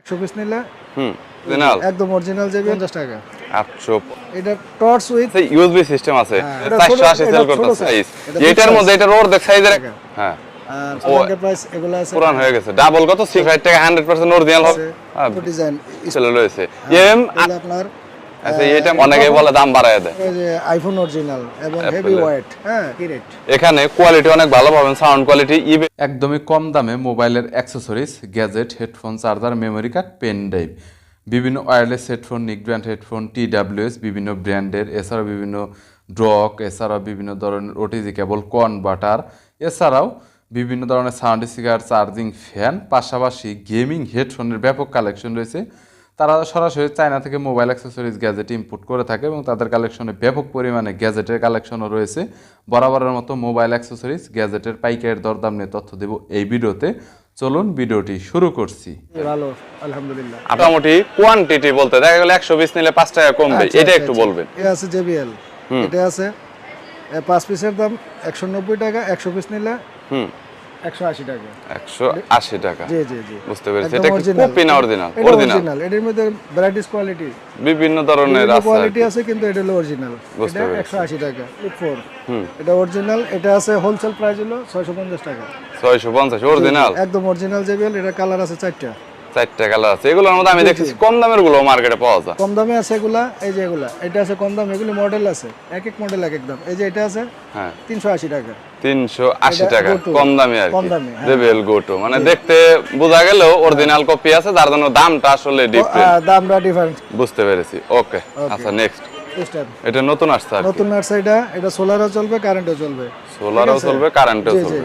একশো পিস নিলে? হুম অরিজিনাল একদম অরিজিনাল যাবে পঞ্চাশ টাকা। আটশো এটা টর্চ উইথ ইউএসবি সিস্টেম আছে। হ্যাঁ, চারশো আশি সেল করতে সাইজ এটার মধ্যে এটার ওর সাইজের হ্যাঁ। আছে পুরান হয়ে গেছে। ডাবল কত? সি টাকা হান্ড্রেড পার্সেন্ট অরিজিনাল হবে। হ্যাঁ, ডিজাইন চলে রয়েছে। এম আপনার আচ্ছা এটা অনেকে বলে দাম বাড়ায় দেয়। এই যে আইফোন অরিজিনাল এবং হেভি ওয়েট হ্যাঁ এখানে কোয়ালিটি অনেক ভালো পাবেন সাউন্ড কোয়ালিটি একদমই কম দামে মোবাইলের accessories gadget headphone charger memory card pen drive বিভিন্ন ওয়্যারলেস হেডফোন নিক ব্র্যান্ড হেডফোন টি ডাব্লিউএস বিভিন্ন ব্র্যান্ডের এছাড়াও বিভিন্ন ড্রক এছাড়াও বিভিন্ন ধরনের ওটিজি কেবল কনভার্টার এছাড়াও বিভিন্ন ধরনের সাউন্ড স্পিকার চার্জিং ফ্যান পাশাপাশি গেমিং হেডফোনের ব্যাপক কালেকশন রয়েছে। তারা সরাসরি চায়না থেকে মোবাইল অ্যাক্সেসরিজ গ্যাজেট ইম্পোর্ট করে থাকে এবং তাদের কালেকশনে ব্যাপক পরিমাণে গ্যাজেটের কালেকশনও রয়েছে। বরাবরের মতো মোবাইল অ্যাক্সেসরিজ গ্যাজেটের পাইকারের দরদাম নিয়ে তথ্য দেব এই ভিডিওতে। চলুন ভিডিওটি শুরু করছি। ভালো আলহামদুলিল্লাহ। মোটামুটি কোয়ান্টিটি বলতে দেখা গেল একশো বিশ নিলে পাঁচ টাকা কমবে আচ্ছা, এটা আচ্ছা, একটু আচ্ছা। বলবেন। এটা আছে জেবিএল। এটা আছে এ, পাঁচ পিসের দাম একশো নব্বই টাকা একশো পিস নিলে হুম। একশো আশি টাকা। একশো আশি টাকা। জি জি জি। বুঝতে পেরেছি। এটা কি কপি না অরিজিনাল অরিজিনাল অরিজিনাল এটার মধ্যে ভ্যারাইটিস কোয়ালিটি বিভিন্ন ধরনের আছে কোয়ালিটি আছে কিন্তু এটা হলো অরিজিনাল এটা টাকা হুম। এটা অরিজিনাল এটা আছে হোলসেল প্রাইস হলো ছয়শো পঞ্চাশ টাকা। ছয়শো পঞ্চাশ অরিজিনাল একদম অরিজিনাল যে এটা কালার আছে চারটা। চারটা কালার আছে। এগুলোর মধ্যে আমি দেখছি কম দামেরগুলো মার্কেটে পাওয়া যায়। কম দামে আছে এগুলা এই যে এগুলা এটা আছে কম দাম এগুলি মডেল আছে এক এক মডেল এক এক দাম। এই যে এটা আছে হ্যাঁ। টাকা। তিনশো আশি এটা টাকা কম দামি আর কম কি দামি, হ্যাঁ। গোটো মানে দেখতে বোঝা গেলেও অরিজিনাল কপি আছে যার জন্য দামটা আসলে ডিফারেন্ট দামটা ডিফারেন্ট বুঝতে পেরেছি। ওকে আচ্ছা নেক্সট এটা নতুন আসছে নতুন নার্সারিটা এটা সোলারও চলবে কারেন্টও চলবে। সোলারও চলবে কারেন্টও চলবে।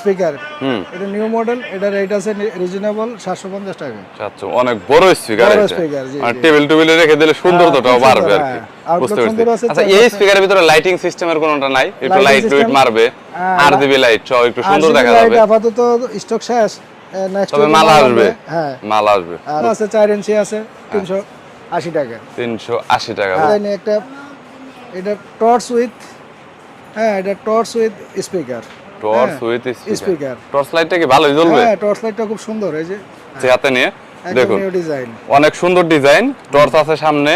speaker. এটা নিউ মডেল এটা রেট আছে রিজনেবল সাতশো পঞ্চাশ টাকা আচ্ছা অনেক বড় স্পিকার বড় আর টেবিল টেবিলে রেখে দিলে সুন্দরতাটাও বাড়বে আর কি। হ্যাঁ। বুঝতে পেরেছি। আচ্ছা এই স্পিকারের ভিতরে লাইটিং সিস্টেমের কোনটা নাই? একটু লাইট system, মারবে। হ্যাঁ, আর দিবি লাইট সহ একটু সুন্দর দেখা যাবে। আপাতত স্টক শেষ নেক্সট তবে মালা আসবে। হ্যাঁ। মালা আসবে। আর আছে চার ইঞ্চি আছে তিনশো আশি টাকা। তিনশো আশি টাকা Then একটা এটা টর্চ উইথ হ্যাঁ এটা torch with speaker torch with speaker. Torch লাইটটা কি ভালোই জ্বলবে? হ্যাঁ টর্চ লাইটটা খুব সুন্দর এই যে। যে হাতে নিয়ে দেখুন। অনেক সুন্দর ডিজাইন টর্চ আছে সামনে।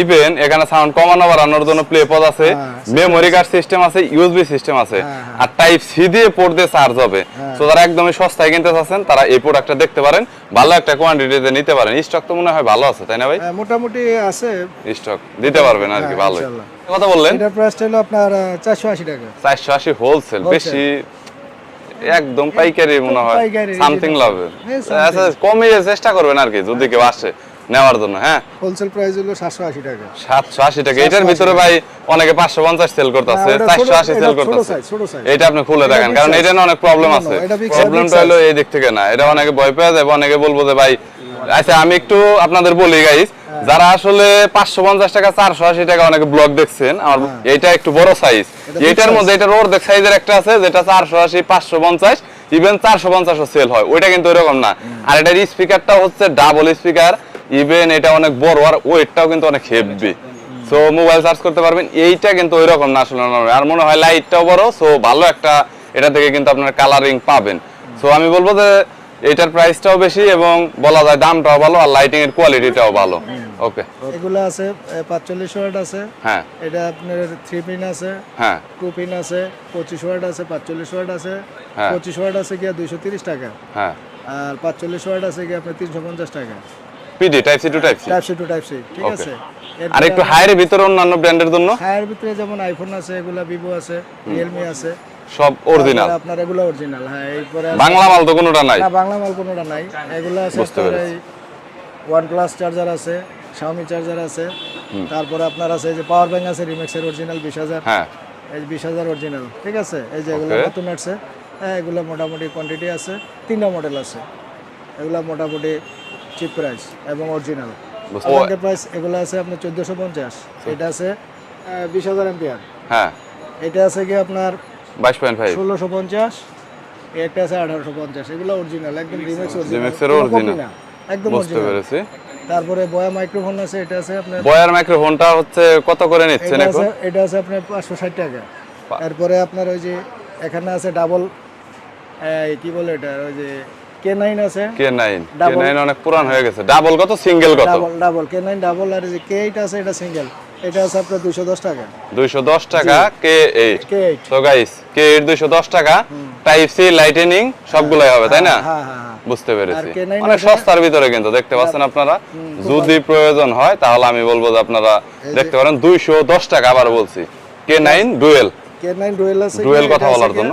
ইভেন এখানে সাউন্ড কমানো বাড়ানোর জন্য প্লে পদ আছে হ্যাঁ, মেমোরি কার্ড সিস্টেম আছে ইউএসবি সিস্টেম আছে হ্যাঁ, হ্যাঁ। আর টাইপ সি দিয়ে পোর্ট দিয়ে চার্জ হবে। তো যারা একদমই সস্তায় কিনতে চাচ্ছেন তারা এই প্রোডাক্টটা দেখতে পারেন। ভালো একটা কোয়ান্টিটিতে নিতে পারেন। স্টক তো মনে হয় ভালো আছে তাই না ভাই? মোটামুটি আছে। স্টক দিতে পারবেন আর কি হ্যাঁ, ভালো কথা বললেন? এটার প্রাইসটা হলো আপনার চারশো আশি টাকা। চারশো আশি হোলসেল বেশি একদম পাইকারি মনে হয় সামথিং লাভের আচ্ছা কমিয়ে চেষ্টা করবেন আর কি যদি কেউ আসে। নেওয়ার জন্য হ্যাঁ? হোলসেল প্রাইস হলো সাতশো আশি টাকা। সাতশো আশি টাকা। এটার ভিতরে ভাই অনেকে পাঁচশো পঞ্চাশ সেল করতেছে না, ওটা চারশো ছোট- আশি এটা সেল করতেছে। এটা আপনি খুলে এটা দেখেন কারণ এটা নিয়ে অনেক প্রবলেম আছে এটা প্রবলেমটা হলো এই দিক থেকে না এটা অনেকে ভয় পেয়ে যাবে অনেকে বলব যে ভাই আচ্ছা আমি একটু আপনাদের বলি গাইস হ্যাঁ। যারা আসলে পাঁচশো পঞ্চাশ টাকা চারশো আশি টাকা অনেকে ব্লগ দেখছেন আমার এইটা একটু বড় সাইজ হ্যাঁ। এটার মধ্যে এটা ওর দেখ সাইজের একটা আছে যেটা চারশো আশি পাঁচশো পঞ্চাশ ইভেন চারশো পঞ্চাশও সেল হয়। ওইটা কিন্তু ওইরকম না। আর এটার স্পিকারটা হচ্ছে ডাবল স্পিকার ইভেন এটা অনেক বড় আর ওয়েটটাও কিন্তু অনেক হেভি সো মোবাইল চার্জ করতে পারবেন এইটা কিন্তু ওইরকম না আসলে। আর মনে হয় লাইটটাও বড় সো ভালো একটা এটা থেকে কিন্তু আপনার কালারিং পাবেন। সো আমি বলব যে এটার প্রাইসটাও বেশি এবং বলা যায় দামটাও ভালো আর লাইটিং এর কোয়ালিটিটাও ভালো। ওকে এগুলো আছে পাঁচচল্লিশ ওয়াট আছে। হ্যাঁ। এটা আপনার থ্রি পিন আছে হ্যাঁ। টু পিন আছে পঁচিশ ওয়াট আছে পাঁচচল্লিশ ওয়াট আছে। হ্যাঁ। পঁচিশ ওয়াট আছে দুইশো তিরিশ টাকা। হ্যাঁ। আর পাঁচচল্লিশ ওয়াট আছে কি আপনার তিনশো পঞ্চাশ টাকা। PD type C to type C type C to type C ঠিক আছে। আর একটু হাইয়ের ভিতরে অন্যান্য ব্র্যান্ডের জন্য? হায়ার ভিতরে যেমন আইফোন আছে এগুলা ভিভো আছে রিয়েলমি আছে। সব অরিজিনাল আপনার এগুলো অরিজিনাল হ্যাঁ এরপরে বাংলা মাল তো কোনোটা নাই? না বাংলা মাল কোনোটা নাই। এগুলো আছে বুঝতে পেরেছি। এই ওয়ান প্লাস চার্জার আছে শাওমি চার্জার আছে। তারপরে আপনার আছে এই যে পাওয়ার ব্যাংক আছে রিমেক্সের অরিজিনাল বিশ হাজার। হ্যাঁ। এই বিশ হাজার অরিজিনাল ঠিক আছে? এই যে এগুলো. নতুন আসছে। হ্যাঁ এগুলো মোটামুটি কোয়ান্টিটি আছে। তিনটা মডেল আছে। এগুলো মোটামুটি চিপ প্রাইস এবং অরিজিনাল ব্যাংকের প্রাইস এগুলো আছে আপনার চোদ্দোশো পঞ্চাশ। এটা আছে বিশ হাজার এম্পিয়ার হ্যাঁ। এটা আছে কি আপনার বাইশ পয়েন্ট ফাইভ। ষোলোশো পঞ্চাশ একটা আছে আঠারোশো পঞ্চাশ। এগুলো অরিজিনাল একদম রিমেক্স অরিজিনাল একদম বুঝতে পেরেছি। তারপরে বয়া মাইক্রোফোন আছে এটা আছে আপনার বয়ার মাইক্রোফোনটা হচ্ছে কত করে নিচ্ছেন এখন? এটা আছে আপনার পাঁচশো ষাট টাকা। পা- তারপরে আপনার ওই যে এখানে আছে ডাবল কি বলে এটা ওই যে কে আছে। K nine K Double- nine অনেক পুরান হয়ে গেছে। ডাবল কত সিঙ্গেল কত? ডাবল ডাবল কে ডাবল আর যে কে আছে এটা সিঙ্গেল এটা আছে আপনার দুশো দশ টাকা। দুইশো দশ টাকা K eight K guys K eight দুইশো দশ টাকা টাইপ সি লাইটেনিং সবগুলাই হবে তাই না? হ্যাঁ হ্যাঁ হ্যাঁ বুঝতে পেরেছি। অনেক সস্তার ভিতরে কিন্তু দেখতে পাচ্ছেন আপনারা? যদি প্রয়োজন হয় তাহলে আমি বলব যে আপনারা দেখতে পারেন দুইশো দশ টাকা আবার বলছি। K nine dual K nine dual আছে ডুয়েল কথা বলার জন্য।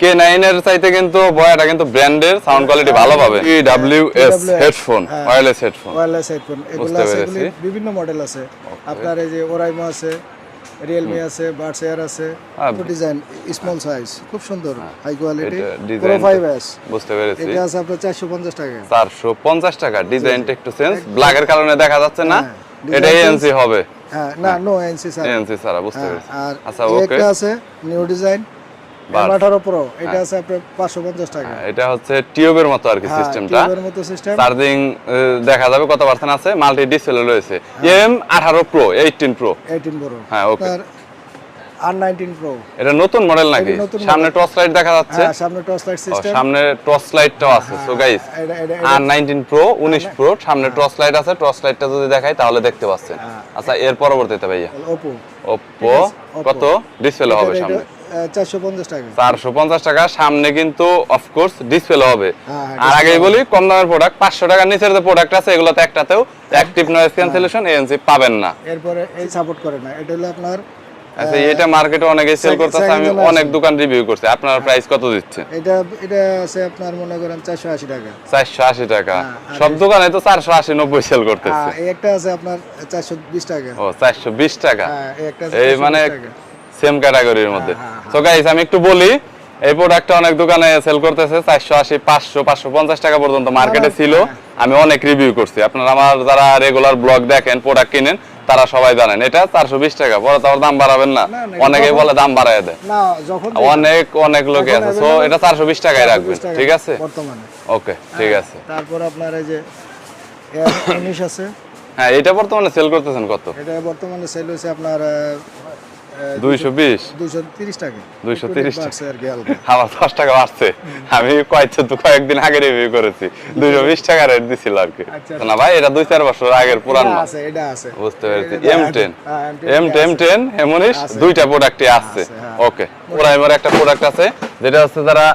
কে নাইন এর চাইতে কিন্তু বয়াটা কিন্তু ব্র্যান্ডের সাউন্ড কোয়ালিটি ভালো পাবে। E W S headphone. Wireless headphone wireless headphone এগুলো আছে বিভিন্ন মডেল আছে। আপনার এই যে ওরাইমো আছে রিয়েলমি আছে বাডস এয়ার আছে হ্যাঁ। ডিজাইন স্মল সাইজ খুব সুন্দর হাই কোয়ালিটি প্রো ডিজাইন বুঝতে পেরেছি। এটা আছে আপনার চারশো পঞ্চাশ টাকা। চারশো পঞ্চাশ টাকা ডিজাইনটা একটু চেঞ্জ ব্ল্যাকের কারণে দেখা যাচ্ছে না হ্যাঁ, এটা এএনসি হবে। হ্যাঁ না নো এনসি স্যার এএনসি ছাড়া। বুঝতে হ্যাঁ, পেরেছি। আচ্ছা ওকে একটা আছে নিউ ডিজাইন বাস। আঠারো প্রো এটা আছে আপনার পাঁচশো পঞ্চাশ টাকা। এটা হচ্ছে টিউবের মতো আর কি হ্যাঁ, সিস্টেমটা টিউবের মতো সিস্টেম চার্জিং দেখা যাবে কত পার্সেন্ট আছে? মাল্টি ডিসপ্লে রয়েছে। এম আঠারো pro eighteen pro eighteen pro হ্যাঁ, okay. আর নাইনটিন প্রো এটা নতুন মডেল নাকি? সামনে টর্চ লাইট দেখা যাচ্ছে। হ্যাঁ সামনে টর্চ লাইট সিস্টেম সামনে টর্চ লাইটটাও আছে। সো গাইস এটা এটা আর নাইনটিন প্রো উনিশ প্রো সামনে টর্চ লাইট আছে। টর্চ লাইটটা যদি দেখাই তাহলে দেখতে পাচ্ছেন। হ্যাঁ। আচ্ছা এর পরবর্তীতে ভাইয়া। ওপো। কত? ডিসপ্লে হবে সামনে। চারশো পঞ্চাশ টাকা। সামনে কিন্তু অফকোর্স ডিসপ্লে হবে। হ্যাঁ, হ্যাঁ, আর আগেই বলি কম দামের প্রোডাক্ট পাঁচশো টাকার নিচের যে প্রোডাক্ট আছে এগুলোতে একটাতেও অ্যাক্টিভ নয়েজ ক্যান্সেলেশন এএনসি পাবেন না। এরপরে এই সাপোর্ট করে না। এটা হলো আপনার আচ্ছা এটা মার্কেটে অনেকে সেল করতেছে আমি অনেক দোকান রিভিউ করছি। আপনার প্রাইস কত দিচ্ছে? এটা এটা আছে আপনার মনে করেন চারশো আশি টাকা। চারশো আশি টাকা। হ্যাঁ, সব দোকানে তো চারশো আশি নব্বই সেল করতেছে। এই একটা আছে আপনার চারশো বিশ টাকা। ও চারশো বিশ টাকা। হ্যাঁ এই একটা আছে মানে। সেম ক্যাটাগরির মধ্যে। হ্যাঁ, তো গাইস আমি একটু বলি এই প্রোডাক্টটা অনেক দোকানে সেল করতেছে চারশো আশি পাঁচশো পাঁচশো পঞ্চাশ টাকা পর্যন্ত মার্কেটে ছিল। আমি অনেক রিভিউ করছি। আপনারা আমার যারা রেগুলার ব্লগ দেখেন প্রোডাক্ট কিনেন তারা সবাই জানেন। এটা চারশো বিশ টাকা পরে তো আবার দাম বাড়াবেন না। অনেকেই বলে দাম বাড়ায় দেয়। না যখন অনেক অনেক লোকে আছে। সো এটা চারশো বিশ টাকায় রাখবেন। ঠিক আছে? বর্তমানে। ওকে ঠিক আছে। তারপর আপনার এই যে উনিশ আছে। হ্যাঁ এটা বর্তমানে সেল করতেছেন কত? এটা বর্তমানে সেল হয়েছে আপনার দুইশো বিশ। দুইশো তিরিশ টাকা। 230 একটু বাড়ছে আর কি হালকা। আমার দশ টাকা বাড়ছে। আমি কয়েকটা তো কয়েকদিন আগে রিভিউ করেছি। দুইশো বিশ টাকা রেট দিছিল আর কি। না ভাই এটা দুই চার বছর আগের পুরান। মাল আছে এটা আছে। বুঝতে পেরেছি। এম টেন হ্যাঁ, এম টেন টেন এমনিস দুইটা প্রোডাক্টই আসছে হ্যাঁ। ওকে ওরা এবার একটা প্রোডাক্ট আছে যেটা হচ্ছে যারা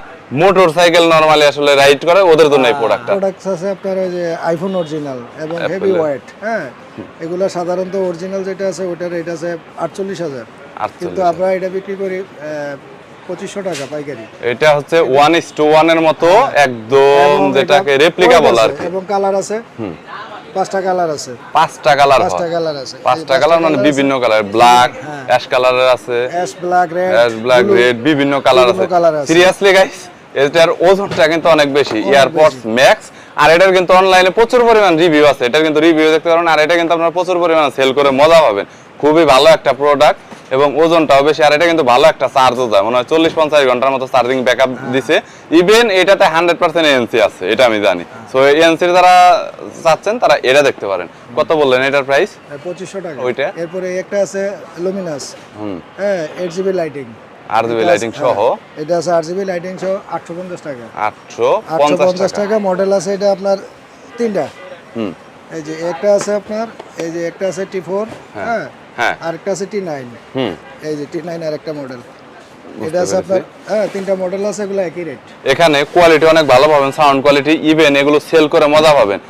মোটর সাইকেল নরমালি আসলে রাইড করে ওদের জন্য এই প্রোডাক্টটা প্রোডাক্টস আছে আপনার ওই যে আইফোন অরিজিনাল এবং হেভি। ওয়েট হ্যাঁ এগুলো সাধারণত অরিজিনাল যেটা আছে ওটার রেট আছে আটচল্লিশ হাজার। কিন্তু 48 আমরা এটা বিক্রি করি পঁচিশশো টাকা পাইকারি। এটা হচ্ছে ওয়ান ইস টু ওয়ানের মতো একদম যেটাকে রেপ্লিকাবল white আর এবং কালার আছে। পাঁচটা কালার আছে। পাঁচটা কালার পাঁচটা কালার আছে। পাঁচটা কালার মানে বিভিন্ন কালার ব্ল্যাক অ্যাশ কালারের আছে। Ash black red ash black red বিভিন্ন কালার আছে। সিরিয়াসলি গাইস এটার ওজনটা কিন্তু অনেক বেশি। এয়ারপডস ম্যাক্স আর এটার কিন্তু অনলাইনে প্রচুর পরিমাণ রিভিউ আছে। এটার কিন্তু রিভিউ দেখতে পারেন আর এটা কিন্তু আপনারা প্রচুর পরিমাণ সেল করে মজা পাবেন। খুবই ভালো একটা প্রোডাক্ট এবং ওজনটাও বেশি আর এটা কিন্তু ভালো একটা চার্জও যায়। মনে হয় চল্লিশ পঞ্চাশ ঘণ্টার মতো চার্জিং ব্যাকআপ দিছে। ইভেন এটাতে হান্ড্রেড পার্সেন্ট এনসি আছে এটা আমি জানি। সো এনসির যারা চাচ্ছেন তারা এটা দেখতে পারেন। কত বললেন এটার প্রাইস পঁচিশশো টাকা। ওইটা? এরপরে একটা আছে লুমিনাস হুম। হ্যাঁ eight GB lighting R GB lighting সহ? এটা আছে লাইটিং সহ আটশো পঞ্চাশ টাকা। আটশো আটশো পঞ্চাশ পঞ্চাশ টাকা টাকা মডেল আছে এটা আপনার তিনটা। হুম। এই যে একটা আছে আপনার এই যে একটা আছে টি ফোর হ্যাঁ হ্যাঁ। আছে টি নাইন এই যে টি নাইন আর একটা মডেল এটা আছে আপনার হ্যাঁ তিনটা মডেল আছে এগুলো একই রেট এখানে কোয়ালিটি অনেক ভালো পাবেন সাউন্ড কোয়ালিটি ইভেন এগুলো সেল করে মজা পাবেন।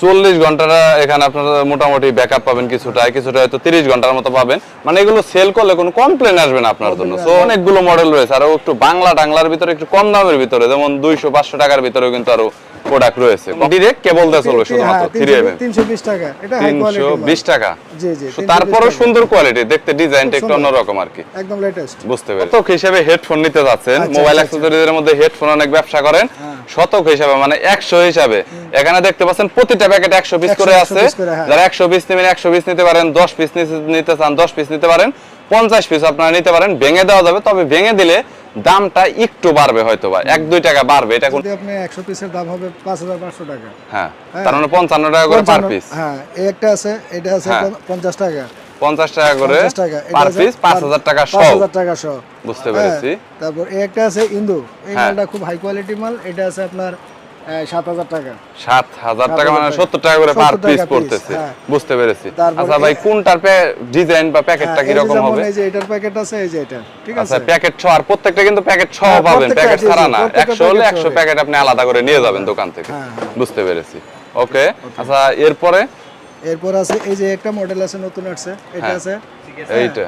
চল্লিশ ঘন্টাটা এখানে আপনারা মোটামুটি ব্যাকআপ পাবেন কিছুটা কিছুটা হয়তো তিরিশ ঘণ্টার মতো পাবেন। মানে এগুলো সেল করলে কোনো কমপ্লেন আসবে না আপনার জন্য। অনেকগুলো মডেল রয়েছে। আরও একটু বাংলা টাংলার ভিতরে একটু কম দামের ভিতরে যেমন দুইশো পাঁচশো টাকার ভিতরেও কিন্তু আরও প্রোডাক্ট রয়েছে। ডাইরেক্ট কেবল চলবে শুধুমাত্র থ্রি এম এম তিনশো বিশ টাকা এটা হাই কোয়ালিটি বিশ টাকা। জি জি তারপরেও সুন্দর কোয়ালিটি দেখতে ডিজাইনটা একটু অন্যরকম আর কি। একদম লেটেস্ট বুঝতে পেরেছি। তো হিসেবে হেডফোন নিতে যাচ্ছেন আচ্ছা, মোবাইল আচ্ছা, অ্যাক্সেসরিজের মধ্যে হেডফোন অনেক ব্যবসা করেন। হ্যাঁ। শতক হিসাবে মানে একশো হিসাবে এখানে দেখতে পাচ্ছেন প্রতিটা প্যাকেট একশো পিস করে আছে হ্যাঁ। যারা একশো পিস নেবেন একশো পিস নিতে পারেন দশ পিস নিতে চান দশ পিস নিতে পারেন পঞ্চাশ পিস আপনারা নিতে পারেন ভেঙে দেওয়া যাবে তবে ভেঙে দিলে দামটা একটু বাড়বে হয়তো বা এক দুই টাকা বাড়বে এটা কোন- যদি আপনি একশো পিসের দাম হবে পাঁচ হাজার পাঁচশো টাকা হ্যাঁ হ্যাঁ। তার মানে পঞ্চান্ন টাকা করে পার পিস হ্যাঁ এই একটা আছে এটা আছে হ্যাঁ। পঞ্চ- পঞ্চাশ টাকা পঞ্চাশ টাকা করে পার পিস পাঁচ পার- হাজার টাকা সহ। হাজার টাকা সহ। বুঝতে হ্যাঁ, পেরেছি। তারপর এই একটা আছে ইন্দু। এই হ্যাঁ। মালটা খুব হাই কোয়ালিটি মাল। এটা আছে আপনার সাত হাজার টাকা। সাত হাজার টাকা মানে টাকা। সত্তর টাকা করে পার পিস পড়তেছে। হ্যাঁ। বুঝতে পেরেছি। আচ্ছা ভাই কোনটার ডিজাইন বা প্যাকেটটা কীরকম যেমন হবে? এই যে এটার প্যাকেট আছে এই যে এটা। ঠিক আচ্ছা প্যাকেট ছ আর প্রত্যেকটা কিন্তু প্যাকেট ছ পাবেন প্যাকেট ছাড়া না। প্রত্যেকটা একশো হলে packet একশো হবে। প্যাকেট আপনি আলাদা করে নিয়ে যাবেন দোকান থেকে। বুঝতে পেরেছি। ওকে আচ্ছা এরপরে এরপর আছে এই যে একটা মডেল আছে নতুন আসছে এটা হ্যাঁ। আছে এইটা।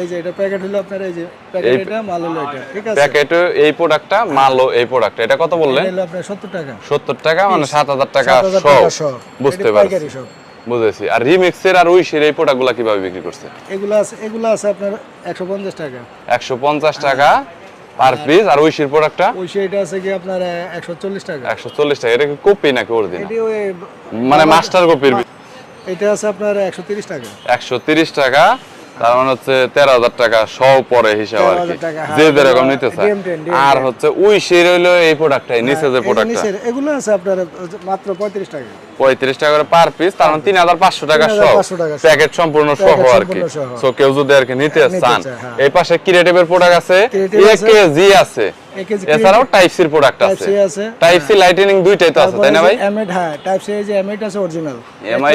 এই যে এটা প্যাকেট হলো আপনার এই যে প্যাকেট এটা মাল হলো এটা ঠিক আছে? প্যাকেটে এই প্রোডাক্টটা মালও এই প্রোডাক্ট এটা কত বললেন? এটা হলো আপনার সত্তর টাকা। সত্তর টাকা মানে সাত হাজার টাকা 7,000 টাকা সহ। বুঝতে এটা পারছি। বুঝেছি। আর রিমিক্সের আর উইশের এই প্রোডাক্টগুলো কীভাবে বিক্রি করছে? এগুলো আছে এগুলো আছে আপনার একশো পঞ্চাশ টাকা। একশো পঞ্চাশ টাকা পার পিস আর উইশের প্রোডাক্টটা ওই সেইটা আছে কি আপনার একশো চল্লিশ টাকা। একশো চল্লিশ টাকা। এটা কি কপি নাকি অরিজিনাল এটি ওই মানে মাস্টার কপির এটা আছে আপনার একশো টাকা। একশো টাকা। তার মানে হচ্ছে তেরো হাজার টাকা সব পরে হিসাব আর কি। 13,000 টাকা, হ্যাঁ, যে যেরকম নিতে চায় DM10, DM10 আর হচ্ছে উইশের হইল এই প্রোডাক্টটাই নিচে যে প্রোডাক্টটা এগুলো আছে আপনার মাত্র পঁয়ত্রিশ টাকা। পঁয়ত্রিশ টাকা করে পার পিস তার মানে তিন হাজার পাঁচশো টাকা সহ। 3,500 টাকা সহ। প্যাকেট সম্পূর্ণ সহ আর কি। সো কেউ যদি আর কি নিতে নিতে চান হ্যাঁ। এই পাশে ক্রিয়েটিভের প্রোডাক্ট আছে Creative আছে। এছাড়াও টাইপ সির প্রোডাক্ট আছে। টাইপ সি লাইটেনিং দুইটাই তো আছে তাই না ভাই? এমএড হ্যাঁ টাইপ সি এই যে এমএড আছে অরিজিনাল MI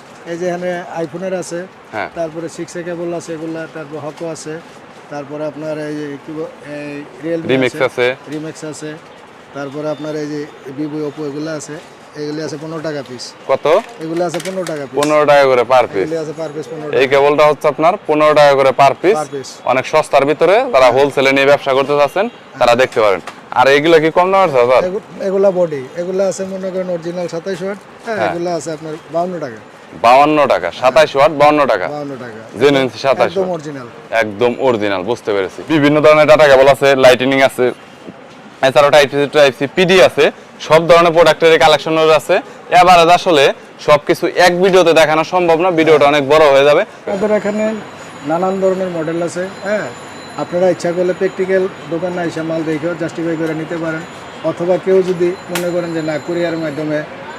এই যে এখানে আইফোনের আছে হ্যাঁ। তারপরে সিক্স এ কেবল আছে এগুলা তারপর হকো আছে তারপরে আপনার এই যে কি রিয়েলমি Remix আছে। রিমেক্স আছে তারপরে আপনার এই যে ভিভো ওপো এগুলো আছে এগুলি আছে পনেরো টাকা পিস কত? এগুলো আছে পনেরো টাকা পিস পনেরো টাকা করে পার পিস এগুলি আছে পার পিস পনেরো এই কেবলটা হচ্ছে আপনার পনেরো টাকা করে পার পিস। অনেক সস্তার ভিতরে তারা হোলসেলে নিয়ে ব্যবসা করতে চাচ্ছেন তারা দেখতে পারেন। আর এগুলো কি কম দামের স্যার এগুলা বডি এগুলা আছে মনে করেন অরিজিনাল সাতাইশ ওয়াট হ্যাঁ। এগুলা আছে আপনার বাউন্ন টাকা। বাউন্ন টাকা সাতাইশ ওয়াট বাউন্ন টাকা। বাউন্ন টাকা। জেনুইন সাতাইশ একদম অরিজিনাল একদম অরিজিনাল বুঝতে পেরেছি। বিভিন্ন ধরনের ডাটা কেবল আছে লাইটিনিং আছে এছাড়াও type C type C PD আছে সব ধরনের প্রোডাক্টের কালেকশন আছে। এবারে আসলে সবকিছু এক ভিডিওতে দেখানো সম্ভব না ভিডিওটা অনেক বড় হয়ে যাবে। আমাদের এখানে নানান ধরনের মডেল আছে হ্যাঁ? আপনারা ইচ্ছা করলে প্র্যাকটিক্যাল দোকানে এসে মাল দেখেও জাস্টিফাই করে নিতে পারেন। অথবা কেউ যদি মনে করেন যে না কুরিয়ার মাধ্যমে